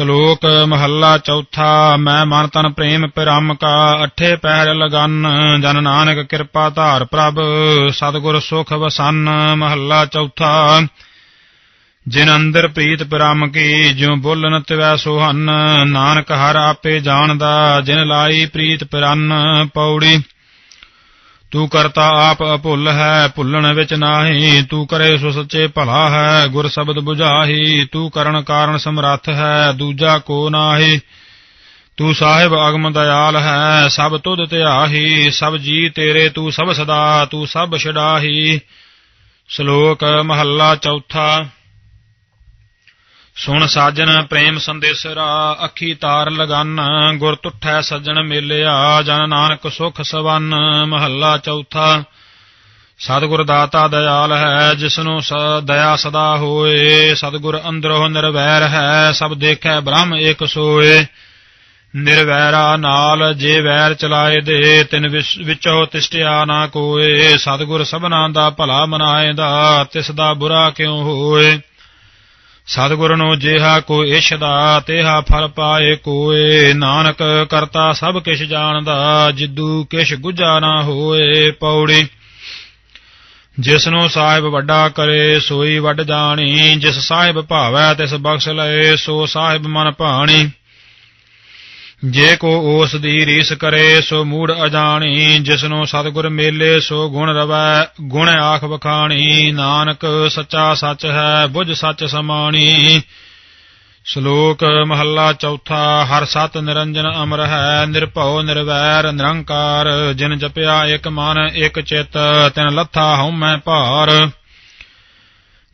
ਸ਼ਲੋਕ ਮਹੱਲਾ ਚੌਥਾ, ਮੈਂ ਮਨ ਤਨ ਪ੍ਰੇਮ ਪਿਰਮ ਕਾ, ਅਠੇ ਪਹਿਰ ਲਗਨ, ਜਨ ਨਾਨਕ ਕਿਰਪਾ ਧਾਰ ਪ੍ਰਭ, ਸਤਿਗੁਰ ਸੁਖ ਵਸਨ, ਮਹੱਲਾ ਚੌਥਾ। ਜਿਨ ਅੰਦਰ ਪ੍ਰੀਤ ਪਿਰਮ ਕੀ, ਜਿਉ ਬੋਲਨ ਤਿਵੈ ਸੁਹਨ, ਨਾਨਕ ਹਰ ਆਪੇ ਜਾਣਦਾ, ਜਿਨ ਲਾਈ ਪ੍ਰੀਤ ਪਿਰਨ ਪੌੜੀ। ਤੂੰ ਕਰਤਾ ਆਪ ਅਭੁੱਲ ਹੈ, ਭੁੱਲਣ ਵਿੱਚ ਨਾਹੀ। ਤੂੰ ਕਰੇ ਸੋ ਸੱਚੇ ਭਲਾ ਹੈ, ਗੁਰ ਸ਼ਬਦ 부ਝਾਹੀ ਤੂੰ ਕਰਨ ਕਾਰਨ ਸਮਰੱਥ ਹੈ, ਦੂਜਾ ਕੋ ਨਾਹੀ। ਤੂੰ ਸਾਹਿਬ ਅਗਮ ਦਇਆਲ ਹੈ, ਸਭ ਤੁਧ ਧਿਆਹੀ। ਸਭ ਜੀ ਤੇਰੇ, ਤੂੰ ਸਭ ਸਦਾ, ਤੂੰ ਸਭ ਛਡਾਹੀ। ਸ਼ਲੋਕ ਮਹੱਲਾ ਚੌਥਾ। ਸੁਣ ਸਾਜਨ ਪ੍ਰੇਮ ਸੰਦੇਸਰਾ ਅੱਖੀ ਤਾਰ ਲਗਨ, ਗੁਰ ਤੁਠੈ ਸੱਜਣ ਮੇਲਿਆ, ਜਨ ਨਾਨਕ ਸੁਖ ਸਵਨ, ਮਹੱਲਾ ਚੌਥਾ। ਸਤਿਗੁਰ ਦਾਤਾ ਦਇਆਲ ਹੈ, ਜਿਸਨੂੰ ਸ- ਦਇਆ ਸਦਾ ਹੋਏ। ਸਤਿਗੁਰ ਅੰਦਰੋਂ ਨਿਰਵੈਰ ਹੈ, ਸਭ ਦੇਖੈ ਬ੍ਰਹਮ ਏਕ ਸੋਏ। ਨਿਰਵੈਰਾ ਨਾਲ ਜੇ ਵੈਰ ਚਲਾਏ ਦੇ, ਤਿਨ ਵਿਸ- ਤਿਸ਼ਟਿਆ ਨਾ ਕੋਏ। ਸਤਿਗੁਰ ਸਭਨਾ ਦਾ ਭਲਾ ਮਨਾਏਦਾ, ਤਿਸ ਦਾ ਬੁਰਾ ਕਿਉ ਹੋਏ? ਸਤਿਗੁਰ ਨੂੰ ਜਿਹਾ ਕੋ ਇਸ਼ਦਾ, ਤੇਹਾ ਫਲ ਪਾਏ ਕੋਏ। ਨਾਨਕ ਕਰਤਾ ਸਭ ਕਿਛ ਜਾਣਦਾ, ਜਿੱਦੂ ਕਿਛ ਗੁਜਾ ਨਾ ਹੋਏ ਪੌੜੀ। ਜਿਸ ਨੂੰ ਸਾਹਿਬ ਵੱਡਾ ਕਰੇ, ਸੋਈ ਵੱਡ ਜਾਣੀ। ਜਿਸ ਸਾਹਿਬ ਭਾਵੈ, ਤਿਸ ਬਖਸ਼ ਲਏ, ਸੋ ਸਾਹਿਬ ਮਨ ਭਾਣੀ। ਜੇ ਕੋ ਉਸ ਦੀ ਰੀਸ ਕਰੇ, ਸੋ ਮੂੜ ਅਜਾਣੀ, ਜਿਸਨੂੰ ਸਤਿਗੁਰ ਮੇਲੇ, ਸੋ ਗੁਣ ਰਵੈ, ਗੁਣ ਆਖ ਵਖਾਣੀ। ਨਾਨਕ ਸੱਚਾ ਸੱਚ ਹੈ, ਬੁਝ ਸੱਚ ਸਮਾਣੀ। ਸ਼ਲੋਕ ਮਹੱਲਾ ਚੌਥਾ, ਹਰ ਸਤ ਨਿਰੰਜਨ ਅਮਰ ਹੈ, ਨਿਰਭਉ, ਨਿਰਵੈਰ, ਨਿਰੰਕਾਰ। ਜਿਨ ਜਪਿਆ ਇਕ ਮਨ, ਇਕ ਚਿਤ, ਤਿਨ ਲੱਥਾ ਹਉਮੈ ਭਾਰ।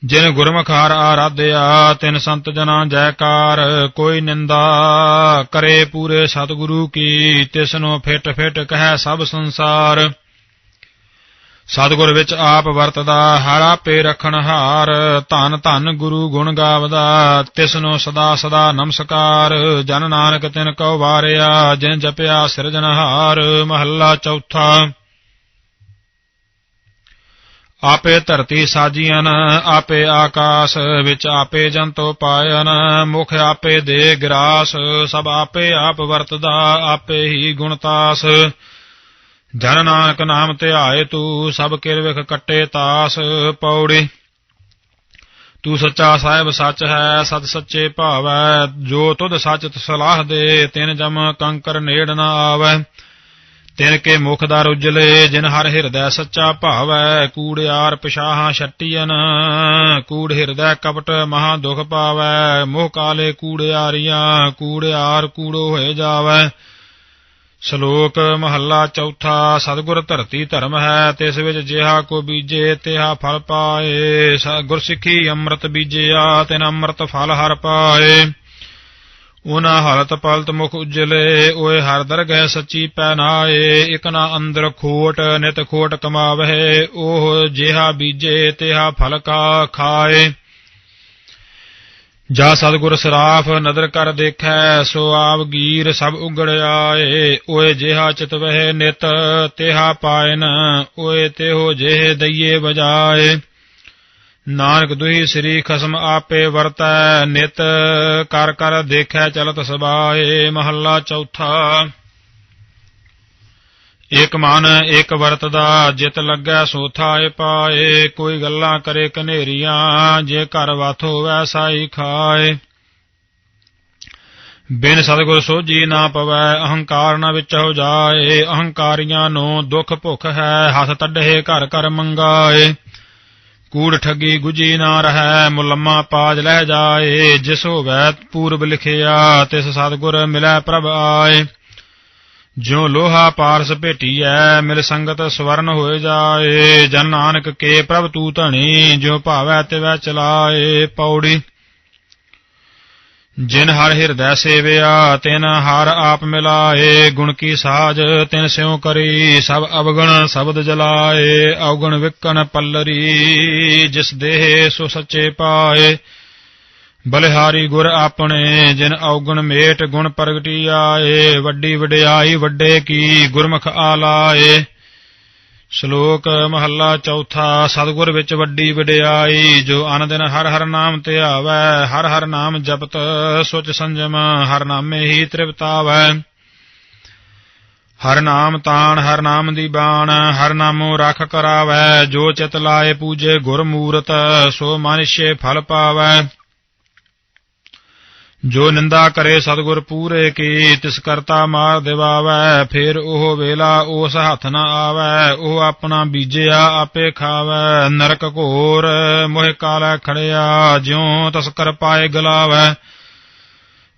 ਜਿਨ ਗੁਰਮੁਖਾਰ ਆਰਾਧਿਆ, ਤਿਨ ਸੰਤ ਜਨਾ ਜੈਕਾਰ, ਕੋਈ ਨਿੰਦਾ ਕਰੇ ਪੂਰੇ ਸਤਿਗੁਰੂ ਕੀ ਤਿਸ ਫਿਟ ਫਿਟ ਕਹੈ ਸਭ ਸੰਸਾਰ। ਸਤਿਗੁਰ ਵਿੱਚ ਆਪ ਵਰਤਦਾ, ਹਰ ਪੇ ਰਖਣ ਹਾਰ, ਧਨ ਧਨ ਗੁਰੂ ਗੁਣ ਗਾਵਦਾ ਤਿਸ ਨੂੰ ਸਦਾ ਸਦਾ ਨਮਸਕਾਰ। ਜਨ ਨਾਨਕ ਤਿਨ ਕਉ ਵਾਰਿਆ, ਜਿਨ ਜਪਿਆ ਸਿਰਜਨਹਾਰ ਮਹੱਲਾ ਚੌਥਾ। ਆਪੇ ਧਰਤੀ ਸਾਜੀਆਂ ਆਪੇ ਆਕਾਸ ਵਿੱਚ ਆਪੇ ਜੰਤੋ ਪਾਇਨ ਮੁਖ ਆਪੇ ਦੇ ਗਰਾਸ, ਸਭ ਆਪੇ ਆਪ ਵਰਤਦਾ, ਆਪੇ ਹੀ ਗੁਣਤਾਸ ਜਨ ਨਾਨਕ ਨਾਮ ਧਿਆਏ ਤੂੰ, ਸਭ ਕਿਰਵਿਖ ਕੱਟੇ ਤਾਸ। ਪੌੜੀ, ਤੂੰ ਸੱਚਾ ਸਾਹਿਬ ਸੱਚ ਹੈ ਸਤ ਸੱਚੇ ਭਾਵੈ। ਜੋ ਤੁਧ ਸੱਚ ਸਲਾਹ ਦੇ, ਤਿਨ ਜਮ ਕੰਕਰ ਨੇੜ ਨਾ ਆਵੈ। ਤਿਨ ਕੇ ਮੁਖ ਦਾ ਉਜਲੇ, ਜਿਨ ਹਰ ਹਿਰਦੈ ਸੱਚਾ ਭਾਵੈ ਕੂੜਿਆਰ ਪਿਸ਼ਾਹਾਂ ਛੱਟੀਆਂ ਕੂੜ ਹਿਰਦੈ ਕਪਟ ਮਹਾ ਦੁਖ ਪਾਵੈ, ਮੋਹ ਕਾਲੇ ਕੂੜਿਆਰੀਆਂ ਕੂੜਿਆਰ ਕੂੜੋ ਹੋਏ ਜਾਵੈ। ਸ਼ਲੋਕ ਮਹੱਲਾ ਚੌਥਾ, ਸਤਿਗੁਰ ਧਰਤੀ ਧਰਮ ਹੈ, ਤਿਸ ਵਿੱਚ ਜਿਹਾ ਕੋ ਬੀਜੇ, ਤਿਹਾ ਫਲ ਪਾਏ ਗੁਰਸਿੱਖੀ ਅੰਮ੍ਰਿਤ ਬੀਜਿਆ, ਤਿਨ ਅੰਮ੍ਰਿਤ ਫਲ ਹਰ ਪਾਏ। ਉਨਾ ਹਲਤ ਪਲਤ ਮੁਖ ਉਜਲੇ, ਓਏ ਹਰ ਦਰਗਹਿ ਸੱਚੀ ਪੈਨਾਏ, ਇਕ ਨਾ ਅੰਦਰ ਖੋਟ, ਨਿਤ ਖੋਟ ਕਮਾਵਹਿ ਉਹ ਜਿਹਾ ਬੀਜੇ, ਤਿਹਾ ਫਲ ਕਾ ਖਾਏ। ਜਾ ਸਤਿਗੁਰ ਸਰਾਫ ਨਦਰ ਕਰ ਦੇਖੈ, ਸੋ ਆਪ ਗੀਰ ਸਭ ਉਗੜ ਆਏ, ਓਏ ਜਿਹਾ ਚਿਤਵਹਿ ਨਿਤ, ਤਿਹਾ ਪਾਇਨ, ਓਏ ਤਿਹੋ ਜਿਹੇ ਦਈਏ ਬਜਾਏ ਨਾਨਕ ਦੁਹੀ ਸ੍ਰੀ ਖਸਮ ਆਪੇ ਵਰਤੈ, ਨਿਤ ਕਰ ਕਰ ਦੇਖੈ ਚਲਤ ਸਬਾਏ, ਮਹੱਲਾ ਚੌਥਾ। ਇਕ ਮਨ ਇਕ ਵਰਤਦਾ, ਜਿਤ ਲੱਗੈ ਸੋਥਾਏ ਪਾਏ, ਕੋਈ ਗੱਲਾਂ ਕਰੇ ਕਨੇਰੀਆਂ ਜੇ ਘਰ ਵਥ ਹੋਵੈ ਸਾਈ ਖਾਏ। ਬਿਨ ਸਤਿਗੁਰ ਸੋਜੀ ਨਾ ਪਵੈ, ਅਹੰਕਾਰ ਨਾ ਵਿੱਚ ਹੋ ਜਾਏ, ਅਹੰਕਾਰੀਆਂ ਨੂੰ ਦੁੱਖ ਭੁੱਖ ਹੈ, ਹੱਥ ਤੱਡੇ ਘਰ ਘਰ ਮੰਗਾਏ। ਕੂੜ ਠੱਗੀ ਗੁਜੀ ਨਾ ਰਹੈ, ਮੁਲੰਮਾ ਪਾਜ ਲਹਿ ਜਾਏ, ਜਿਸ ਹੋਵੈ ਪੂਰਬ ਲਿਖਿਆ, ਤਿਸ ਸਤਿਗੁਰ ਮਿਲੈ ਪ੍ਰਭ ਆਏ। ਜਿਉ ਲੋਹਾ ਪਾਰਸ ਭੇਟੀਐ, ਮਿਲ ਸੰਗਤ ਸਵਰਨ ਹੋਏ ਜਾਏ। ਜਨ ਨਾਨਕ ਕੇ ਪ੍ਰਭ ਤੂ ਧਣੀ, ਜਿਉ ਭਾਵੈ ਤਿਵੈ ਚਲਾਏ, ਪੌੜੀ ਜਿਨ ਹਰ ਹਿਰਦੈ ਸੇਵਿਆ, ਤਿਨ ਹਰ ਆਪ ਮਿਲਾਏ, ਗੁਣ ਕੀ ਸਾਜ ਤਿਨ ਸਿਉ ਕਰੀ, ਸਭ ਅਵਗਣ ਸ਼ਬਦ ਜਲਾਏ, ਔਗਣ ਵਿਕਣ ਪੱਲਰੀ, ਜਿਸ ਦੇਹ ਸੋ ਸੱਚੇ ਪਾਏ। ਬਲਿਹਾਰੀ ਗੁਰ ਆਪਣੇ, ਜਿਨ ਔਗਣ ਮੇਟ ਗੁਣ ਪ੍ਰਗਟੀ ਆਏ ਵੱਡੀ ਵਡਿਆਈ ਵੱਡੇ ਕੀ ਗੁਰਮੁਖ ਆਲਾਏ। ਸ਼ਲੋਕ ਮਹੱਲਾ ਚੌਥਾ, ਸਤਿਗੁਰ ਵਿੱਚ ਵੱਡੀ ਵਡਿਆਈ, ਜੋ ਅਨ ਦਿਨ ਹਰ ਹਰ ਨਾਮ ਧਿਆਵੈ ਹਰ ਹਰ ਨਾਮ ਜਪਤ ਸੁਚ ਸੰਜਮ, ਹਰ ਨਾਮੇ ਹੀ ਤ੍ਰਿਪਤਾਵੈ। ਹਰ ਨਾਮ ਤਾਣ, ਹਰ ਨਾਮ ਦੀ ਬਾਣ, ਹਰ ਨਾਮੋ ਰਖ ਕਰਾਵੈ, ਜੋ ਚਿਤ ਲਾਏ ਪੂਜੇ ਗੁਰ ਮੂਰਤ ਸੋ ਮਨਿਸ਼ੇ ਫਲ ਪਾਵੈ। ਜੋ ਨਿੰਦਾ ਕਰੇ ਸਤਿਗੁਰ ਪੂਰੇ ਕੀ ਤਿਸ ਕਰਤਾ ਮਾਰ ਦਿਵਾਵੈ, ਫਿਰ ਉਹ ਵੇਲਾ ਉਸ ਹੱਥ ਨਾ ਆਵੈ, ਉਹ ਆਪਣਾ ਬੀਜਿਆ ਆਪੇ ਖਾਵੈ, ਨਰਕ ਘੋਰ ਮੋਹਿ ਕਾਲਾ ਖੜਿਆ, ਜਿਉ ਤਸਕਰ ਪਾਏ ਗਲਾਵੈ।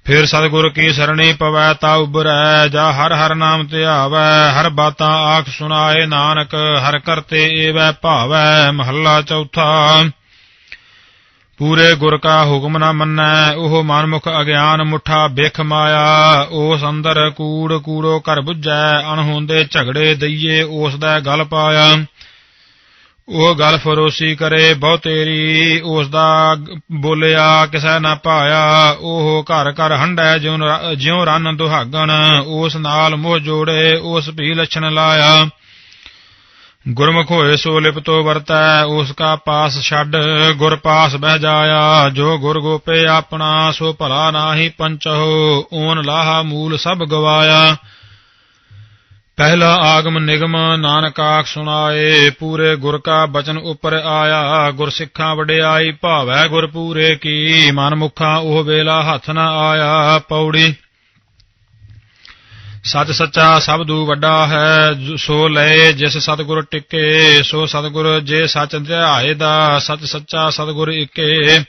ਫਿਰ ਸਤਿਗੁਰ ਕੀ ਸਰਣੀ ਪਵੈ, ਤਾ ਉਬਰੈ ਜਾ ਹਰ ਹਰ ਨਾਮ ਧਿਆਵੈ ਹਰ ਬਾਤਾਂ ਆਖ ਸੁਣਾਏ ਨਾਨਕ, ਹਰ ਕਰਤੇ ਏਵੈ ਭਾਵੈ, ਮਹੱਲਾ ਚੌਥਾ। ਪੂਰੇ ਗੁਰ ਕਾ ਹੁਕਮ ਨਾ ਮੰਨੈ, ਉਹ ਮਨਮੁਖ ਅਗਿਆਨ ਮੁਠਾ ਬਿਖ ਮਾਇਆ, ਉਸ ਅੰਦਰ ਕੂੜ ਕੂੜੋ ਕਰ 부ਝੈ ਅਣਹੋਂਦੇ ਝਗੜੇ ਦਈਏ ਉਸ ਦਾ ਗਲ ਪਾਇਆ। ਉਹ ਗਲ ਫਰੋਸੀ ਕਰੇ, ਬਹੁ ਤੇਰੀ ਉਸ ਦਾ ਬੋਲਿਆ, ਕਿਸੈ ਨਾ ਪਾਇਆ ਉਹ ਘਰ ਘਰ ਹੰਡੈ ਜਿਉ ਰਨ ਦੁਹਾਗਣ, ਉਸ ਨਾਲ ਮੋਹ ਜੋੜੇ, ਉਸ ਭੀ ਲਛਣ ਲਾਇਆ। ਗੁਰਮੁਖ ਹੋਏ ਸੋ ਲਿਪਤੋ ਵਰਤੈ, ਉਸ ਕਾ ਪਾਸ ਛੱਡ ਗੁਰ ਪਾਸ ਬਹਿ ਜਾਇਆ, ਜੋ ਗੁਰ ਗੋਪੇ ਆਪਣਾ, ਸੋ ਭਲਾ ਨਾਹੀ ਪੰਚਹੁ ਓਨ ਲਾਹਾ ਮੂਲ ਸਭ ਗਵਾਇਆ। ਪਹਿਲਾ ਆਗਮ ਨਿਗਮ ਨਾਨਕਾਕ ਆਖ ਸੁਣਾਏ, ਪੂਰੇ ਗੁਰ ਕਾ ਬਚਨ ਉਪਰ ਆਇਆ। ਗੁਰ ਸਿੱਖਾਂ ਵਡਿਆਈ ਭਾਵੈ ਗੁਰ ਪੂਰੇ ਕੀ, ਮਨ ਮੁਖਾਂ ਉਹ ਵੇਲਾ ਹੱਥ ਨਾ ਆਇਆ। ਪੌੜੀ ਸਤ ਸੱਚਾ ਸਬਦੂ ਵੱਡਾ ਹੈ ਸੋ ਲਏ ਜਿਸ ਸਤਗੁਰ ਟਿੱਕੇ, ਸੋ ਸਤਗੁਰ ਜੇ ਸੱਚ ਧਿਆਏ ਦਾ ਸੱਚ ਸੱਚਾ ਸਤਗੁਰ ਇਕੇ।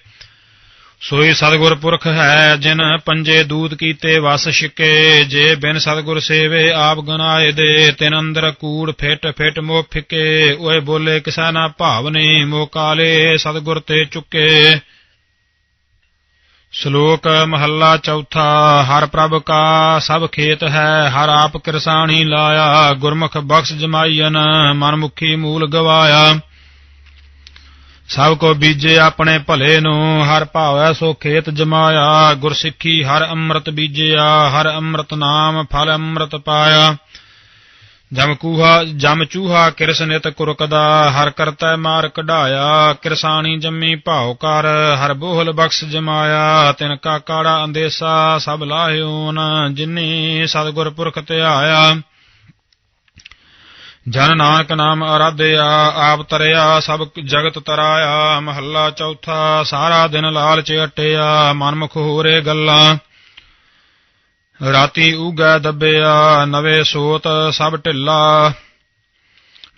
ਸੋਈ ਸਤਗੁਰ ਪੁਰਖ ਹੈ, ਜਿਨ ਪੰਜੇ ਦੂਤ ਕੀਤੇ ਵਸ ਛਿਕੇ। ਜੇ ਬਿਨ ਸਤਗੁਰ ਸੇਵੇ ਆਪ ਗਨਾਏ ਦੇ, ਤਿਨ ਅੰਦਰ ਕੂੜ ਫਿਟ ਫਿਟ ਮੋ ਫਿਕੇ। ਓਏ ਬੋਲੇ ਕਿਸਾ ਨਾ ਭਾਵਨੀ ਮੋ ਕਾਲੇ ਸਤਗੁਰ ਤੇ ਚੁੱਕੇ। ਸ਼ਲੋਕ ਮਹੱਲਾ ਚੌਥਾ, ਹਰ ਪ੍ਰਭ ਕਾ ਸਭ ਖੇਤ ਹੈ, ਹਰ ਆਪ ਕਿਰਸਾਣੀ ਲਾਇਆ, ਗੁਰਮੁਖ ਬਖਸ਼ ਜਮਾਈਨ ਮਨਮੁਖੀ ਮੂਲ ਗਵਾਇਆ। ਸਭ ਕੋ ਬੀਜੇ ਆਪਣੇ ਭਲੇ ਨੂੰ, ਹਰ ਭਾਵੈ ਸੋ ਖੇਤ ਜਮਾਇਆ, ਗੁਰਸਿੱਖੀ ਹਰ ਅੰਮ੍ਰਿਤ ਬੀਜਿਆ, ਹਰ ਅੰਮ੍ਰਿਤ ਨਾਮ ਫਲ ਅੰਮ੍ਰਿਤ ਪਾਇਆ। ਜਮ ਕੂਹਾ, ਜਮ ਚੂਹਾ, ਕਿਰਸ ਨਿਤ ਕੁਰਕਦਾ, ਹਰ ਕਰਤੈ ਮਾਰ ਕਢਾਇਆ, ਕਿਰਸਾਣੀ ਜੰਮੀ ਭਾਉ ਕਰ, ਹਰ ਬੋਹਲ ਬਖਸ਼ ਜਮਾਇਆ, ਤਿਨ ਕਾ ਕਾੜਾ ਅੰਦੇਸਾ, ਸਭ ਲਾਹਿਓਨ ਜਿਨੀ, ਸਤਿਗੁਰ ਪੁਰਖ ਧਿਆਇਆ। ਜਨ ਨਾਨਕ ਨਾਮ ਅਰਾਧਿਆ ਆਪ ਤਰਿਆ, ਸਭ ਜਗਤ ਤਰਾਇਆ, ਮਹੱਲਾ ਚੌਥਾ, ਸਾਰਾ ਦਿਨ ਲਾਲ ਅਟਿਆ ਮਨਮੁਖ ਹੋਰੇ ਗੱਲਾਂ। ਰਾਤੀ ਉਗੈ ਦੱਬਿਆ, ਨਵੇ ਸੋਤ ਸਭ ਢਿੱਲਾ।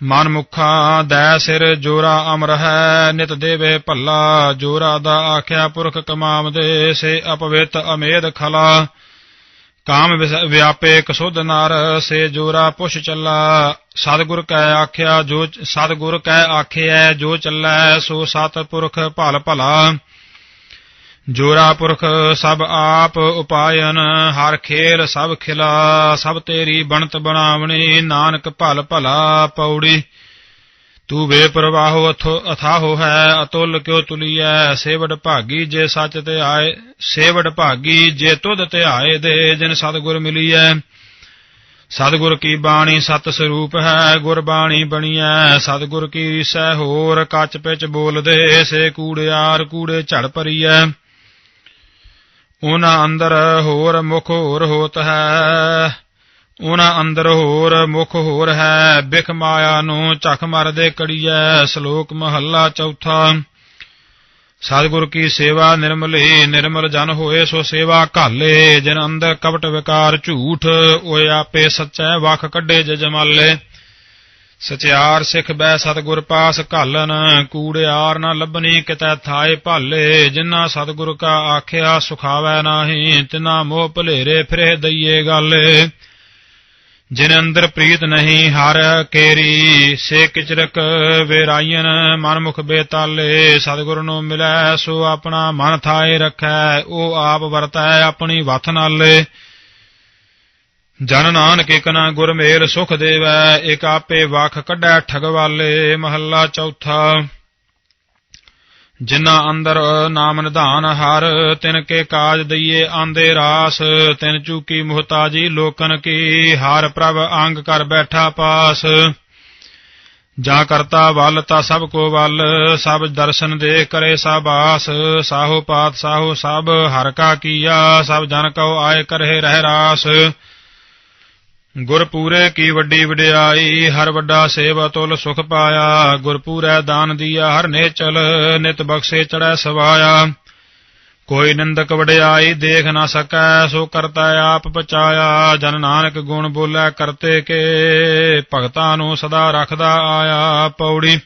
ਮਨ ਮੁਖਾ ਦੈ ਸਿਰ ਜੋਰਾ ਅਮਰ ਹੈ, ਨਿਤ ਦੇਵੇ ਭੱਲਾ। ਜੋਰਾ ਦਾ ਆਖਿਆ, ਪੁਰਖ ਕਮਾਵਦੇ, ਸੇ ਅਪਵਿੱਤ ਅਮੇਦ ਖਲਾ। ਕਾਮ ਵਿਆਪੇ ਕਸੁਧ ਨਰ, ਸੇ ਜੋਰਾ ਪੁਛ ਚੱਲਾ। ਸਤਿਗੁਰ ਕੈ ਆਖਿਆ, ਜੋ, ਸਤਿਗੁਰ ਕੈ ਆਖਿਆ ਜੋ ਚੱਲੈ, ਸੋ ਸਤ ਪੁਰਖ ਭਲ ਭਲਾ। ਜੋਰਾ ਪੁਰਖ ਸਭ ਆਪ ਉਪਾਇਨ, ਹਰ ਖੇਲ ਸਭ ਖਿਲਾ, ਸਭ ਤੇਰੀ ਬਣਤ ਬਣਾਵਣੀ, ਨਾਨਕ ਭਲ ਭਲਾ ਪੌੜੀ ਤੂੰ ਬੇਪਰਵਾਹੋ ਅਥੋ ਅਥਾਹੋ ਹੈ, ਅਤੁਲ ਕਿਉ ਤੁਲੀਐ, ਸੇਵੜ ਭਾਗੀ ਜੇ ਸੱਚ ਤੇ ਆਏ, ਸੇਵੜ ਭਾਗੀ ਜੇ ਤੁਧ ਤੇ ਆਏ ਦੇ, ਜਿਨ ਸਤਗੁਰ ਮਿਲੀਐ। ਸਤਗੁਰ ਕੀ ਬਾਣੀ ਸਤ ਸਰੂਪ ਹੈ, ਗੁਰ ਬਾਣੀ ਬਣੀਐ। ਸਤਗੁਰ ਕੀ ਸਹਿ ਹੋਰ, ਕੱਚ ਪਿਚ ਬੋਲਦੇ, ਸੇ ਕੂੜਿਆਰ ਕੂੜੇ ਝੜ ਭਰੀਐ। ਉਹਨਾਂ ਅੰਦਰ ਹੋਰ ਮੁਖ ਹੋਰ ਹੋਤ ਹੈ। ਉਹਨਾਂ ਅੰਦਰ ਹੋਰ ਮੁਖ ਹੋਰ ਹੈ। ਬਿਖ ਮਾਇਆ ਨੂੰ ਝਖ ਮਰਦੇ ਕੜੀਐ, ਸ਼ਲੋਕ ਮਹੱਲਾ ਚੌਥਾ। ਸਤਿਗੁਰ ਕੀ ਸੇਵਾ ਨਿਰਮਲੀ ਨਿਰਮਲ ਜਨ ਹੋਏ ਸੋ ਸੇਵਾ ਘਾਲੇ। ਜਿਨ ਅੰਦਰ ਕਪਟ ਵਿਕਾਰ ਝੂਠ, ਓਏ ਆਪੇ ਸੱਚੈ ਵਖ ਕੱਢੇ ਜਜਮਾਲੇ। ਸਚਿਆਰ ਸਿੱਖ ਬੈ ਸਤਗੁਰ ਪਾਸ ਘਾਲਨ, ਕੂੜਿਆਰ ਨਾ ਲੱਭਣੀ ਕਿਤੈ ਥਾਏ ਭਾਲੇ। ਜਿਨ੍ਹਾਂ ਸਤਗੁਰ ਕਾ ਆਖਿਆ ਸੁਖਾਵੈ ਨਾਹੀ, ਤਿਨਾ ਮੋਹ ਭਲੇਰੇ ਫਿਰੇ ਦਈਏ ਗਾਲੇ। ਜਿਨ ਅੰਦਰ ਪ੍ਰੀਤ ਨਹੀਂ, ਹਰ ਕੇਰੀ ਸੇ ਕਿਚਰਕ ਵੇਰਾਇਨ ਮਨਮੁਖ ਬੇਤਾਲੇ। ਸਤਗੁਰ ਨੂੰ ਮਿਲੈ, ਸੋ ਆਪਣਾ ਮਨ ਥਾਏ ਰੱਖੈ, ਉਹ ਆਪ ਵਰਤੈ ਆਪਣੀ ਵਥ ਨਾਲੇ। ਜਨ ਨਾਨਕ ਇਕਨਾ ਗੁਰ ਮੇਲ ਸੁਖ ਦੇਵੈ ਇਕ ਆਪੇ ਵਖ ਕੱਢੈ ਠਗਵਾਲੇ, ਮਹੱਲਾ ਚੌਥਾ। ਜਿਨ੍ਹਾਂ ਅੰਦਰ ਨਾਮ ਨਿਧਾਨ ਹਰ, ਤਿਨ ਕੇ ਕਾਜ ਦਈਏ ਆਂਦੇ ਰਾਸ, ਤਿਨ ਚੂਕੀ ਮੁਹਤਾਜੀ ਲੋਕਨ ਕੀ, ਹਰ ਪ੍ਰਭ ਅੰਗ ਕਰ ਬੈਠਾ ਪਾਸ। ਜਾ ਕਰਤਾ ਵੱਲ ਤਾ ਸਭ ਕੋ ਵੱਲ, ਸਭ ਦਰਸ਼ਨ ਦੇ ਕਰੇ ਸਭ ਆਸ ਸਾਹੋ ਪਾਤ ਸਾਹੋ ਸਭ, ਹਰ ਕਾ ਕੀਆ, ਸਭ ਜਨ ਕਉ ਆਏ ਕਰਹਿ ਰਹਿ ਰਾਸ ਗੁਰਪੂਰੇ ਕੀ ਵੱਡੀ ਵਡਿਆਈ, ਹਰ ਵੱਡਾ ਸੇਵਾ ਤੁਲ ਸੁਖ ਪਾਇਆ। ਗੁਰ ਪੂਰੈ ਦਾਨ ਦੀਆ ਹਰ ਨੇਚਲ, ਨਿਤ ਬਖਸ਼ੇ ਚੜੈ ਸਵਾਇਆ। ਕੋਈ ਨਿੰਦਕ ਵਡਿਆਈ ਦੇਖ ਨਾ ਸਕੈ, ਸੋ ਕਰਤਾ ਆਪ ਬਚਾਇਆ ਜਨ ਨਾਨਕ ਗੁਣ ਬੋਲੇ ਕਰਤੇ ਕੇ, ਭਗਤਾਂ ਨੂੰ ਸਦਾ ਰੱਖਦਾ ਆਇਆ ਪੌੜੀ।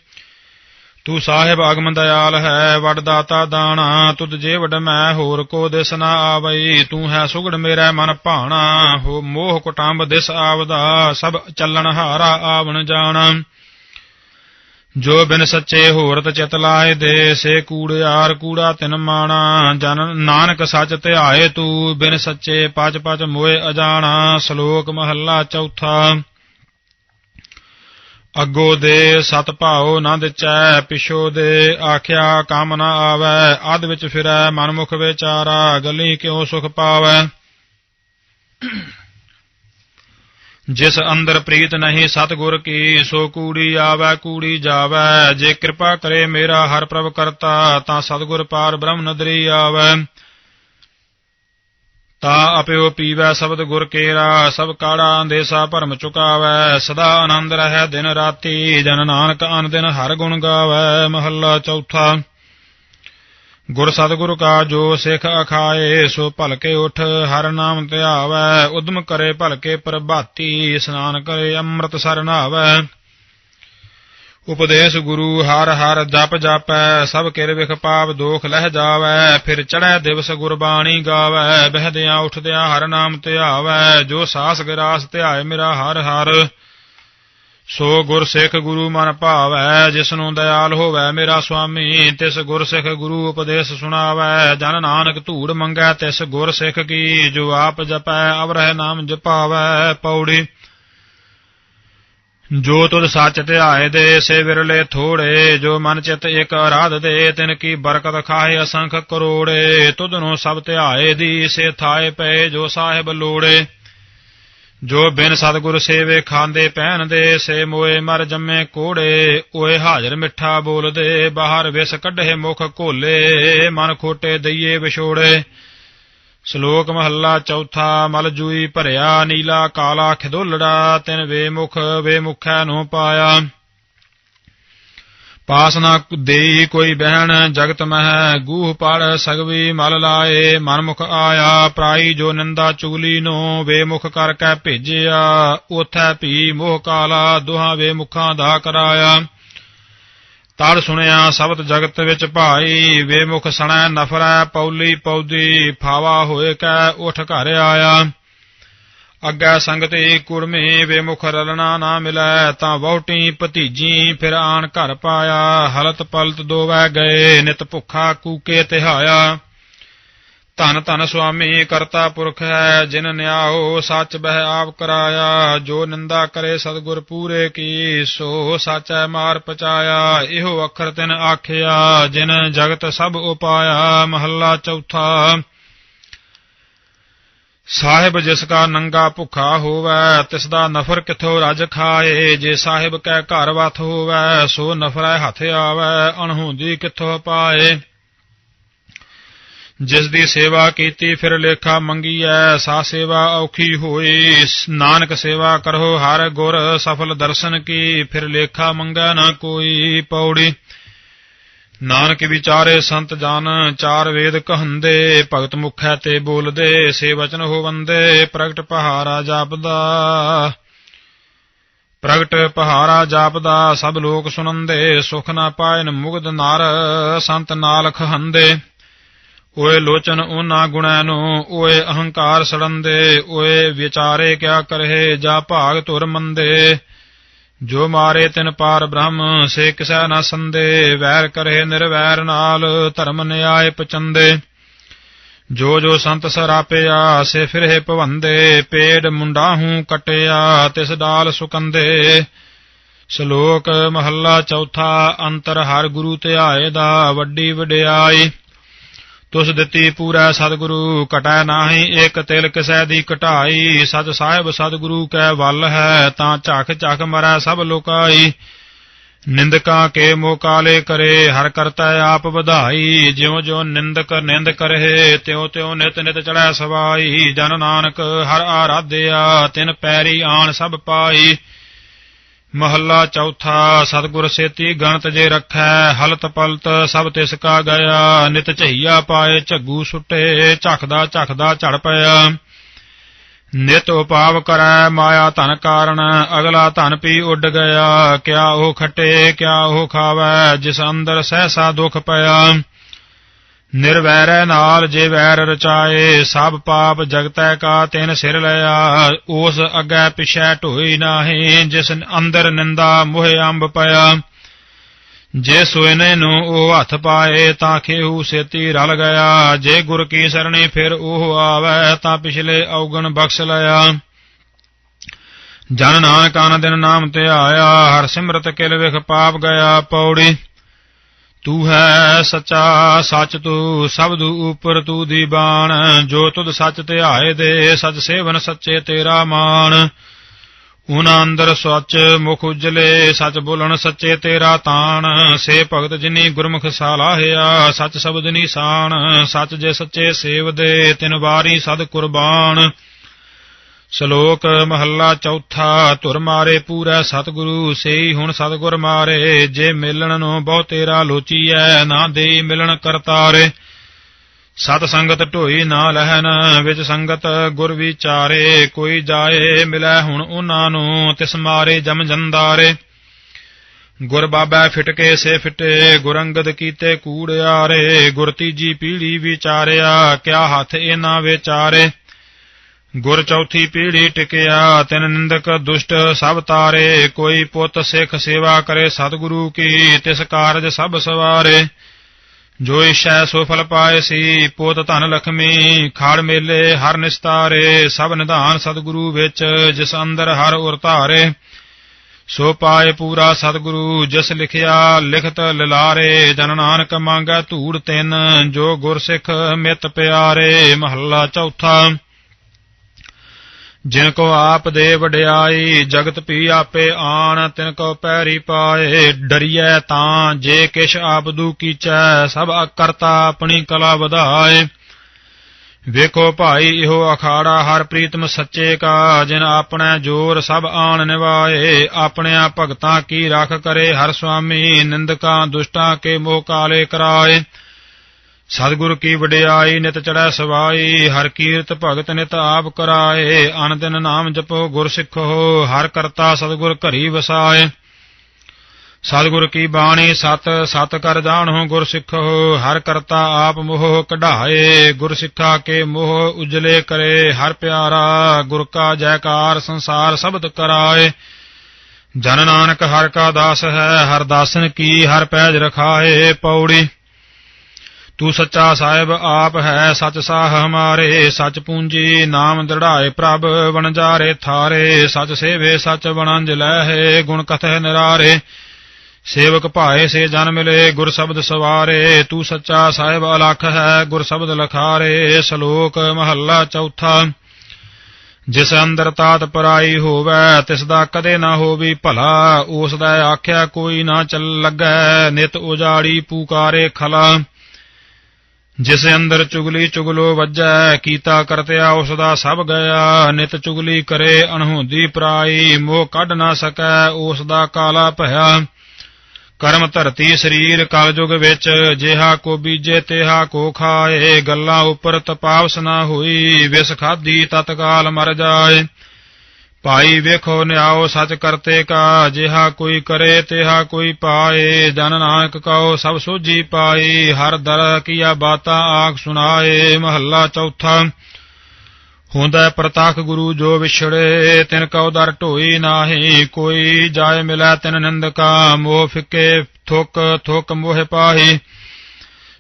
ਤੂੰ ਸਾਹਿਬ ਅਗਮ ਦਿਆਲ ਹੈ, ਵਡ ਦਾਣਾ, ਤੁਧ ਜੇ ਵਡ ਮੈਂ, ਹੋਰ ਕੋ ਦਿਸ ਨਾ ਆਵਈ। ਤੂੰ ਹੈ ਸੁਗੜ ਮੇਰਾ ਮਨ ਭਾਣਾ, ਹੋ ਮੋਹ ਕੁਟੰਬ ਦਿਸ ਆਵਦਾ, ਸਭ ਚੱਲਣ ਹਾਰਾ ਆਵਣ ਜਾਣਾ। ਜੋ ਬਿਨ ਸੱਚੇ ਹੋਰਤ ਚਿਤ ਲਾਏ ਦੇ, ਸੇ ਕੂੜਿਆਰ ਕੂੜਾ ਤਿਨ ਮਾਣਾ। ਜਨ ਨਾਨਕ ਸੱਚ ਧਿਆਏ ਤੂੰ, ਬਿਨ ਸੱਚੇ ਪਜ ਪਜ ਮੋਏ ਅਜਾਣਾ। ਸ਼ਲੋਕ ਮਹੱਲਾ ਚੌਥਾ। ਅੱਗੋ ਦੇ ਸਤ ਭਾਉ ਨਾ ਦਿਚੈ, ਪਿਛੋ ਦੇ ਆਖਿਆ ਕੰਮ ਨਾ ਆਵੈ, ਅਧ ਵਿੱਚ ਫਿਰੈ, ਮਨਮੁਖ ਵਿਚਾਰਾ, ਗਲੀ ਕਿਉ ਸੁਖ ਪਾਵੈ? ਜਿਸ ਅੰਦਰ ਪ੍ਰੀਤ ਨਹੀਂ, ਸਤਗੁਰ ਕੀ, ਸੋ ਕੂੜੀ ਆਵੈ, ਕੂੜੀ ਜਾਵੈ। ਜੇ ਕਿਰਪਾ ਕਰੇ ਮੇਰਾ ਹਰ ਪ੍ਰਭ ਕਰਤਾ, ਤਾਂ ਸਤਗੁਰ ਪਾਰ ਬ੍ਰਹਮ ਨਦਰੀ ਆਵੈ। ਤਾ ਅਪਿਓ ਪੀਵੈ ਸ਼ਬਦ ਗੁਰ ਕੇਰਾ, ਸਭ ਕਾੜਾ ਅੰਦੇਸਾ ਭਰਮ ਚੁਕਾਵੈ, ਸਦਾ ਆਨੰਦ ਰਹੈ ਦਿਨ ਰਾਤੀ, ਜਨ ਨਾਨਕ ਅਨ ਦਿਨ ਹਰ ਗੁਣ ਗਾਵੈ, ਮਹੱਲਾ ਚੌਥਾ। ਗੁਰ ਸਤਿਗੁਰ ਕਾ ਜੋ ਸਿੱਖ ਅਖਾਏ, ਸੋ ਭਲਕੇ ਉਠ, ਹਰ ਨਾਮ ਧਿਆਵੈ, ਉਦਮ ਕਰੇ ਭਲਕੇ ਪ੍ਰਭਾਤੀ, ਇਸਨਾਨ ਕਰੇ ਅੰਮ੍ਰਿਤ ਸਰ ਨਾਵੈ। ਉਪਦੇਸ਼ ਗੁਰੂ, ਹਰ ਹਰ ਜਪ ਜਾਪੈ, ਸਭ ਕਿਰ ਵਿਖ ਪਾਪ ਦੋਖ ਲਹਿ ਜਾਵੈ, ਫਿਰ ਚੜੈ ਦਿਵਸ ਗੁਰਬਾਣੀ ਗਾਵੈ, ਬਹਿਦਿਆਂ ਉਠਦਿਆਂ ਹਰ ਨਾਮ ਧਿਆਵੈ, ਜੋ ਸਾਸ ਗਰਾਸ ਧਿਆਏ ਮੇਰਾ ਹਰ ਹਰ। ਸੋ ਗੁਰ ਸਿੱਖ ਗੁਰੂ ਮਨ ਭਾਵੈ, ਜਿਸਨੂੰ ਦਇਆਲ ਹੋਵੈ ਮੇਰਾ ਸੁਆਮੀ, ਤਿਸ ਗੁਰ ਸਿੱਖ ਗੁਰੂ ਉਪਦੇਸ਼ ਸੁਣਾਵੈ, ਜਨ ਨਾਨਕ ਧੂੜ ਮੰਗੈ ਤਿਸ ਗੁਰ ਸਿੱਖ ਕੀ, ਜੋ ਆਪ ਜਪੈ, ਅਵਰਹਿ ਨਾਮ ਜਪਾਵੈ, ਪੌੜੀ ਜੋ ਤੁਧ ਸੱਚ ਧਿਆਏ ਦੇ, ਸੇ ਵਿਰਲੇ ਥੋੜੇ। ਜੋ ਮਨ ਚਿਤ ਇਕ ਅਰਾਧ ਦੇ, ਤਿਨ ਕੀ ਬਰਕਤ ਖਾਏ ਅਸੰਖ ਕਰੋੜੇ। ਤੁਧ ਨੂੰ ਸਭ ਧਿਆਏ ਦੀ, ਸੇ ਥਾਏ ਪਏ ਜੋ ਸਾਹਿਬ ਲੋੜੇ। ਜੋ ਬਿਨ ਸਤਗੁਰ ਸੇਵੇ ਖਾਂਦੇ ਪਹਿਨਦੇ ਸੇ ਮੋਏ ਮਰ ਜੰਮੇ ਕੋੜੇ। ਓਏ ਹਾਜ਼ਰ ਮਿੱਠਾ ਬੋਲਦੇ, ਬਾਹਰ ਵਿਸ ਕੱਢੇ ਮੁਖ ਘੋਲੇ। ਮਨ ਖੋਟੇ ਦਈਏ ਵਿਛੋੜੇ। ਸ਼ਲੋਕ ਮਹੱਲਾ ਚੌਥਾ, ਮਲ ਜੂਈ ਭਰਿਆ, ਨੀਲਾ ਕਾਲਾ ਖਿਦੋਲੜਾ, ਤਿਨ ਵੇ ਮੁਖ ਨੂੰ ਪਾਇਆ। ਪਾਸ ਨਾ ਦੇਈ ਕੋਈ ਬਹਿਣ, ਜਗਤ ਮਹਿ ਗੂਹ ਪੜ, ਸਗਵੀ ਮਲ ਲਾਏ, ਮਨਮੁਖ ਆਇਆ, ਪ੍ਰਾਈ ਜੋ ਨਿੰਦਾ ਚੁਗਲੀ ਨੂੰ, ਵੇਮੁਖ ਕਰ ਕੇ ਭੇਜਿਆ, ਉਥੈ ਭੀ ਮੋਹ ਕਾਲਾ, ਦੁਹਾ ਵੇਮੁਖਾਂ ਦਾ ਕਰਾਇਆ। ਤੜ ਸੁਣਿਆ, ਸਬਤ ਜਗਤ ਵਿੱਚ ਭਾਈ, ਵੇਮੁਖ ਸਣੈ, ਨਫਰੈ, ਪੌਲੀ ਪੌਦੀ, ਫਾਵਾ ਹੋਏ ਕੈ, ਉਠ ਘਰ ਆਇਆ। ਅੱਗੇ ਸੰਗਤੇ ਕੁੜਮੇ ਵੇਮੁਖ ਰਲਣਾ ਨਾ ਮਿਲੈ, ਤਾਂ ਵਹੁਟੀ ਭਤੀਜੀ ਫਿਰ ਆਣ ਘਰ ਪਾਇਆ। ਹਲਤ ਪਲਤ ਦੋਵੈ ਗਏ, ਨਿਤ ਭੁੱਖਾ ਕੂਕੇ ਤਿਹਾਇਆ। ਧਨ ਧਨ ਸੁਆਮੀ ਕਰਤਾ ਪੁਰਖ ਹੈ, ਜਿਨ ਨਿਆਓ ਸੱਚ ਬਹਿ ਆਪ ਕਰਾਇਆ, ਜੋ ਨਿੰਦਾ ਕਰੇ ਸਤਗੁਰ ਪੂਰੇ ਕੀ, ਸੋ ਸਾਚੈ ਮਾਰ ਪਚਾਇਆ, ਇਹੋ ਅੱਖਰ ਤਿਨ ਆਖਿਆ, ਜਿਨ ਜਗਤ ਸਭ ਉਪਾਇਆ, ਮਹੱਲਾ ਚੌਥਾ। ਸਾਹਿਬ ਜਿਸ ਕਾ ਨੰਗਾ ਭੁਖਾ ਹੋਵੈ, ਤਿਸ ਦਾ ਨਫਰ ਕਿਥੋ ਰਜ ਖਾਏ, ਜੇ ਸਾਹਿਬ ਕੈ ਘਰ ਵਥ ਹੋਵੈ, ਸੋ ਨਫਰੈ ਹੱਥ ਆਵੈ, ਅਣਹੁੰਦੀ ਕਿਥੋ ਪਾਏ। ਜਿਸ ਦੀ ਸੇਵਾ ਕੀਤੀ, ਫਿਰ ਲੇਖਾ ਮੰਗੀਐ, ਸਾ ਸੇਵਾ ਔਖੀ ਹੋਈ। ਨਾਨਕ ਸੇਵਾ ਕਰੋ, ਹਰ ਗੁਰ ਸਫਲ ਦਰਸ਼ਨ ਕੀ, ਫਿਰ ਲੇਖਾ ਮੰਗੈ ਨਾ ਕੋਈ ਪੌੜੀ। ਨਾਨਕ ਵਿਚਾਰੇ ਸੰਤ ਜਨ, ਚਾਰ ਵੇਦ ਕਹੰਦੇ, ਭਗਤ ਮੁਖੈ ਤੇ ਬੋਲਦੇ, ਸੇ ਵਚਨ ਹੋਵੰਦੇ, ਪ੍ਰਗਟ ਪਹਾਰਾ ਜਾਪਦਾ। ਪ੍ਰਗਟ ਪਹਾਰਾ ਜਾਪਦਾ, ਸਭ ਲੋਕ ਸੁਨੰਦੇ ਸੁਖ ਨਾ ਪਾਇਨ ਮੁਗਦ ਨਰ, ਸੰਤ ਨਾਲ ਖਹੰਦੇ ਓਏ ਲੋਚਨ ਉਹਨਾਂ ਗੁਣਾਂ ਨੂੰ, ਓਏ ਅਹੰਕਾਰ ਸੜੰਦੇ, ਓਏ ਵਿਚਾਰੇ ਕਿਆ ਕਰਹਿ, ਜਾ ਭਾਗ ਤੁਰ ਮੰਦੇ। ਜੋ ਮਾਰੇ ਤਿਨ ਪਾਰ ਬ੍ਰਹਮ, ਸੇ ਕਿਸੈ ਨਾ ਸੰਦੇ, ਵੈਰ ਕਰੇ ਨਿਰਵੈਰ ਨਾਲ, ਧਰਮ ਨਿਆਏ ਪਚੰਦੇ। ਜੋ ਜੋ ਸੰਤ ਸਰਾਪਿਆ, ਸੇ ਫਿਰਹਿ ਭਵੰਦੇ, ਪੇੜ ਮੁੰਡਾਹੂ ਕਟਿਆ, ਤਿਸ ਡਾਲ ਸੁਕੰਦੇ। ਸ਼ਲੋਕ ਮਹੱਲਾ ਚੌਥਾ, ਅੰਤਰ ਹਰ ਗੁਰੂ ਧਿਆਏ ਦਾ, ਵੱਡੀ ਵਡਿਆਈ। ਤੁਸ ਦਿੱਤੀ ਪੂਰਾ ਸਤਿਗੁਰੂ ਕਟੈ ਨਾਹੀ ਇੱਕ ਤਿਲ ਕਿਸੈ ਦੀ ਕਟਾਈ ਸਤ ਸਾਹਿਬ, ਸਤਿਗੁਰੂ ਕੈ ਵੱਲ ਹੈ, ਤਾਂ ਝਖ ਝਖ ਮਰੈ ਸਭ ਲੋਕਾਈ। ਨਿੰਦਕਾਂ ਕੇ ਮੋਕਾਲੇ ਕਰੇ, ਹਰ ਕਰਤਾ ਆਪ ਵਧਾਈ। ਜਿਉ ਜਿਉ ਨਿੰਦਕ ਨਿੰਦ ਕਰਹਿ ਤਿਉ ਤਿਉ ਨਿਤ ਨਿਤ ਚੜੈ ਸਵਾਈ। ਜਨ ਨਾਨਕ ਹਰ ਆਰਾਧਿਆ, ਤਿਨ ਪੈਰੀ ਆਣ ਸਭ ਪਾਈ। ਮਹੱਲਾ ਚੌਥਾ, ਸਤਿਗੁਰ ਸੇਤੀ ਗਣਤ ਜੇ ਰੱਖੈ, ਹਲਤ ਪਲਤ ਸਭ ਤਿਸ ਕਾ ਗਿਆ ਨਿਤ ਝਈਆ ਪਾਏ ਝੱਗੂ ਸੁੱਟੇ, ਝਖਦਾ ਝਖਦਾ ਝੜ ਪਿਆ। ਨਿਤ ਉਪਾਵ ਕਰੈ, ਮਾਇਆ ਧਨ ਕਾਰਣ, ਅਗਲਾ ਧਨ ਪੀ ਉੱਡ ਗਿਆ, ਕਿਆ ਉਹ ਖੱਟੇ, ਕਿਆ ਉਹ ਖਾਵੈ, ਜਿਸ ਅੰਦਰ ਸਹਿਸਾ ਦੁਖ ਪਿਆ। ਨਿਰਵੈਰੈ ਨਾਲ ਜੇ ਵੈਰ ਰਚਾਏ, ਸਭ ਪਾਪ ਜਗਤੈ ਕਾ ਤਿਨ ਸਿਰ ਲਿਆ। ਉਸ ਅੱਗੇ ਪਿਛੈ ਢੋਈ ਨਾਹੀ, ਜਿਸ ਅੰਦਰ ਨਿੰਦਾ ਮੋਹ ਅੰਬ ਪਿਆ। ਜੇ ਸੋਇਨੇ ਨੂੰ ਉਹ ਹੱਥ ਪਾਏ, ਤਾਂ ਖੇਹੂ ਸੇਤੀ ਰਲ ਗਿਆ। ਜੇ ਗੁਰ ਕੀ ਸਰਣੀ ਫਿਰ ਉਹ ਆਵੈ, ਤਾਂ ਪਿਛਲੇ ਔਗਣ ਬਖਸ਼ ਲਿਆ। ਜਨ ਨਾਨਕ ਆਨ ਦਿਨ ਨਾਮ ਤੇ ਆਇਆ, ਹਰ ਸਿਮਰਤ ਕਿਲ ਵਿਖ ਪਾਪ ਗਿਆ, ਪੌੜੀ ਤੂੰ ਹੈ ਸੱਚਾ, ਸੱਚ ਤੂੰ ਸਬਦੂ ਉਪਰ ਤੂੰ ਦੀ ਬਾਣ ਜੋ ਤੁਧ ਸੱਚ ਧਿਆਏ ਦੇ, ਸਚ ਸੇਵਨ ਸੱਚੇ ਤੇਰਾ ਮਾਣ। ਉਨ ਅੰਦਰ ਸੱਚ ਮੁਖ ਉਜਲੇ, ਸੱਚ ਬੋਲਣ ਸੱਚੇ ਤੇਰਾ ਤਾਣ। ਸੇ ਭਗਤ ਜਿਨੀ ਗੁਰਮੁਖ ਸਾਲਾਹਿਆ, ਸੱਚ ਸ਼ਬਦ ਨਿਸ਼ਾਨ। ਸੱਚ ਜੇ ਸੱਚੇ ਸੇਵਦੇ ਤਿਨ ਵਾਰੀ ਸਦ ਕੁਰਬਾਨ। ਸ਼ਲੋਕ ਮਹੱਲਾ ਚੌਥਾ, ਧੁਰ ਮਾਰੇ ਪੂਰਾ ਸਤਿਗੁਰੂ, ਸੇਈ ਹੁਣ ਸਤਿਗੁਰ ਮਾਰੇ, ਜੇ ਮਿਲਣ ਨੂੰ ਬਹੁ ਤੇਰਾ ਲੋਚੀਐ ਨਾ ਦੇ ਮਿਲਣ ਕਰਤਾਰੇ। ਸਤ ਸੰਗਤ ਢੋਈ ਨਾ ਲਹਿਨ, ਵਿੱਚ ਸੰਗਤ ਗੁਰ ਵਿਚਾਰੇ, ਕੋਈ ਜਾਏ ਮਿਲੈ ਹੁਣ ਉਹਨਾਂ ਨੂੰ, ਤਿਸ ਮਾਰੇ ਜਮ ਜੰਦਾਰੇ। ਗੁਰ ਬਾਬਾ ਫਿਟਕੇ ਸੇ ਫਿਟੇ ਗੁਰੰਗਦ ਕੀਤੇ ਕੂੜਿਆਰੇ ਗੁਰ ਤੀਜੀ ਪੀੜੀ ਵਿਚਾਰਿਆ, ਕਿਆ ਹੱਥ ਇਹਨਾਂ ਵਿਚਾਰੇ। ਗੁਰ ਚੌਥੀ ਪੀੜੀ ਟਿਕਿਆ, ਤਿਨ ਨਿੰਦਕ ਦੁਸ਼ਟ ਸਭ ਤਾਰੇ, ਕੋਈ ਪੁੱਤ ਸਿੱਖ ਸੇਵਾ ਕਰੇ ਸਤਿਗੁਰੂ ਕੀ, ਤਿਸ ਕਾਰਜ ਸਭ ਸਵਾਰੇ। ਜੋ ਇਸ਼ੈ ਸੋ ਫਲ ਪਾਏ ਸੀ, ਪੋਤ ਧਨ ਲਖਮੀ, ਖਾੜ ਮੇਲੇ ਹਰ ਨਿਸਤਾਰੇ, ਸਭ ਨਿਧਾਨ ਸਤਿਗੁਰੂ ਵਿੱਚ, ਜਿਸ ਅੰਦਰ ਹਰ ਉਰ ਧਾਰੇ। ਸੋ ਪਾਏ ਪੂਰਾ ਸਤਿਗੁਰੂ, ਜਿਸ ਲਿਖਿਆ ਲਿਖਤ ਲਲਾਰੇ, ਜਨ ਨਾਨਕ ਮੰਗੈ ਧੂੜ ਤਿੰਨ, ਜੋ ਗੁਰ ਸਿੱਖ ਮਿਤ ਪਿਆਰੇ, ਮਹੱਲਾ ਚੌਥਾ। ਜਿਨ ਕੋ ਆਪ ਦੇ ਵਡਿਆਈ, ਜਗਤ ਪੀ ਆਪੇ ਆਣ, ਤਿਨ ਕੋ ਪੈਰੀ ਪਾਏ। ਡਰੀਐ ਤਾਂ ਜੇ ਕਿਛ ਆਪਦੂ ਕੀਚੈ, ਸਭ ਕਰਤਾ ਆਪਣੀ ਕਲਾ ਵਧਾਏ। ਵੇਖੋ ਭਾਈ, ਇਹੋ ਅਖਾੜਾ ਹਰ ਪ੍ਰੀਤਮ ਸੱਚੇ ਕਾ, ਜਿਨ ਆਪਣਾ ਜੋਰ ਸਭ ਆਣ ਨਿਵਾਏ। ਆਪਣਿਆਂ ਭਗਤਾਂ ਕੀ ਰਖ ਕਰੇ, ਹਰ ਸੁਆਮੀ ਨਿੰਦਕਾਂ ਦੁਸ਼ਟਾਂ ਕੇ ਮੋਹ ਕਾਲੇ ਕਰਾਏ। ਸਤਿਗੁਰ ਕੀ ਵਡਿਆਈ ਨਿਤ ਚੜੈ ਸਵਾਈ, ਹਰ ਕੀਰਤ ਭਗਤ ਨਿਤ ਆਪ ਕਰਾਏ। ਅਨ ਦਿਨ ਨਾਮ ਜਪੋ ਗੁਰ ਸਿੱਖੋ, ਹਰ ਕਰਤਾ ਸਤਿਗੁਰ ਘਰੀ ਵਸਾਏ। ਸਤਿਗੁਰ ਕੀ ਬਾਣੀ, ਸਤ ਸਤ ਕਰ ਜਾਣੋ ਗੁਰ ਸਿੱਖੋ, ਹਰ ਕਰਤਾ ਆਪ ਮੋਹ ਕਢਾਏ। ਗੁਰ ਸਿੱਖਾ ਕੇ ਮੋਹ ਉਜਲੇ ਕਰੇ, ਹਰ ਪਿਆਰਾ ਗੁਰ ਕਾ ਜੈਕਾਰ ਸੰਸਾਰ ਸਬਦ ਕਰਾਏ। ਜਨ ਨਾਨਕ ਹਰ ਕਾ ਦਾਸ ਹੈ, ਹਰ ਦਾਸਨ ਕੀ ਹਰ ਪੈਜ ਰਖਾਏ, ਪੌੜੀ ਤੂੰ ਸੱਚਾ ਸਾਹਿਬ ਆਪ ਹੈ ਸਚ ਸਾਹ ਹਮਾਰੇ, ਸਚ ਪੂੰਜੀ ਨਾਮ ਦੜਾਏ ਪ੍ਰਭ ਵਣਜਾਰੇ ਥਾਰੇ, ਸਚ ਸੇਵੇ ਸਚ ਵਣੰਜ ਲਹਿ, ਗੁਣ ਕਥੈ ਨਿਰਾਰੇ। ਸੇਵਕ ਭਾਏ ਸੇ ਜਨ ਮਿਲੇ, ਗੁਰ ਸ਼ਬਦ ਸਵਾਰੇ, ਤੂੰ ਸੱਚਾ ਸਾਹਿਬ ਅਲਖ ਹੈ, ਗੁਰ ਸ਼ਬਦ ਲਖਾਰੇ, ਸ਼ਲੋਕ ਮਹੱਲਾ ਚੌਥਾ। ਜਿਸ ਅੰਦਰ ਤਾਤ ਪਰਾਈ ਹੋਵੇ, ਤਿਸ ਦਾ ਕਦੇ ਨਾ ਹੋਵੀ ਭਲਾ, ਉਸ ਦਾ ਆਖਿਆ ਕੋਈ ਨਾ ਚੱਲ ਲੱਗੈ, ਨਿਤ ਉਜਾੜੀ ਪੂਕਾਰੇ ਖਲਾ। ਜਿਸ ਅੰਦਰ ਚੁਗਲੀ ਚੁਗਲੋ ਵੱਜੈ, ਕੀਤਾ ਕਰਤਿਆ ਉਸ ਦਾ ਸਭ ਗਿਆ ਨਿਤ ਚੁਗਲੀ ਕਰੇ ਅਣਹੁੰਦੀ ਪਰਾਈ, ਮੋਹ ਕੱਢ ਨਾ ਸਕੈ, ਉਸ ਦਾ ਕਾਲਾ ਭਇਆ। ਕਰਮ ਧਰਤੀ ਸਰੀਰ ਕਲਯੁਗ ਵਿੱਚ, ਜਿਹਾ ਕੋ ਬੀਜੇ ਤਿਹਾ ਕੋ ਖਾਏ। ਗੱਲਾਂ ਉਪਰ ਤਪਾਵਸ ਨਾ ਹੋਈ, ਵਿਸ ਖਾਦੀ ਤਤਕਾਲ ਮਰ ਜਾਏ। ਭਾਈ ਵੇਖੋ ਨਿਆਓ ਸਚ ਕਰਤੇ ਕਾ, ਜਿਹਾ ਕੋਈ ਕਰੇ ਤਿਹਾ ਕੋਈ ਪਾਏ। ਜਨ ਨਾਨਕ ਕਉ ਸਭ ਸੋਜੀ ਪਾਈ, ਹਰ ਦਰ ਕੀਆ ਬਾਤਾਂ ਆਖ ਸੁਣਾਏ। ਮਹੱਲਾ ਚੌਥਾ, ਹੁੰਦਾ ਪ੍ਰਤਾਖ ਗੁਰੂ ਜੋ ਵਿਛੜੇ, ਤਿਨ ਕਉ ਦਰ ਢੋਈ ਨਾਹੀ। ਕੋਈ ਜਾਏ ਮਿਲੈ ਤਿਨ ਨਿੰਦਕਾ, ਮੋਹ ਫਿੱਕੇ ਥੁਕ ਥੁਕ ਮੋਹ ਪਾਹੀ।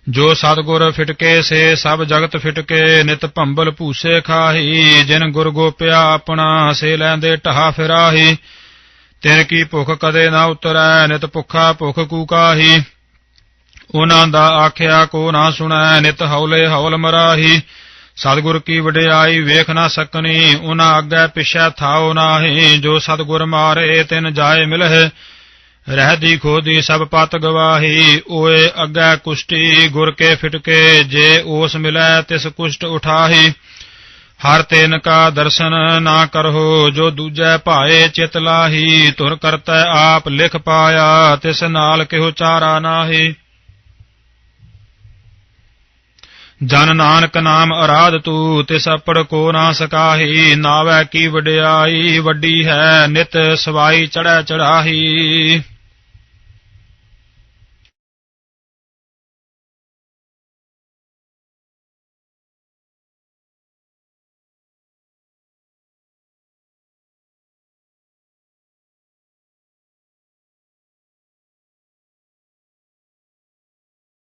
ਜੋ ਸਤਗੁਰ ਫਿਟਕੇ, ਸੇ ਸਭ ਜਗਤ ਫਿਟਕੇ, ਨਿਤ ਭੰਬਲ ਭੂਸੇ ਖਾਹੀ। ਜਿਨ ਗੁਰ ਗੋਪਿਆ ਆਪਣਾ, ਸੇ ਲੈਂਦੇ ਢਹਾ ਫਿਰਾਹੀ। ਤਿਨ ਕੀ ਭੁਖ ਕਦੇ ਨਾ ਉਤਰੈ, ਨਿਤ ਭੁਖਾ ਭੁਖ ਕੂਕਾਹੀ ਉਹਨਾਂ ਦਾ ਆਖਿਆ ਕੋ ਨਾ ਸੁਣੈ, ਨਿਤ ਹੌਲੇ ਹੌਲ ਮਰਾਹੀ। ਸਤਗੁਰ ਕੀ ਵਡਿਆਈ ਵੇਖ ਨਾ ਸਕਨੀ ਉਹਨਾਂ ਅੱਗੇ ਪਿਛੈ ਥਾਉ ਨਾਹੀ। ਜੋ ਸਤਗੁਰ ਮਾਰੇ, ਤਿਨ ਜਾਏ ਮਿਲਹਿ। ਰਹਿਦੀ ਖੋਦੀ ਸਭ ਪਤ ਗਵਾਹੀ, ਓਏ ਅੱਗੇ ਕੁਸ਼ਟੀ ਗੁਰ ਕੇ ਫਿਟਕੇ, ਜੇ ਉਸ ਮਿਲੈ ਤਿਸ ਕੁਸ਼ਟ ਉਠਾਹੀ। ਹਰ ਤੈਨ ਕਾ ਦਰਸ਼ਨ ਨਾ ਕਰਹੁ, ਜੋ ਦੂਜੈ ਭਾਏ ਚਿਤ ਲਾਹੀ। ਧੁਰ ਕਰਤੈ ਆਪ ਲਿਖ ਪਾਇਆ, ਤਿਸ ਨਾਲ ਕਿਹੋ ਚਾਰਾ ਨਾਹੀ। ਜਨ ਨਾਨਕ ਨਾਮ ਅਰਾਧ ਤੂ, ਤਿਸ ਅਪੜ ਕੋ ਨਾ ਸਕਾਹੀ। ਨਾਵੈ ਕੀ ਵਡਿਆਈ, ਵੱਡੀ ਹੈ ਨਿਤ ਸਵਾਈ ਚੜੈ ਚੜਾਹੀ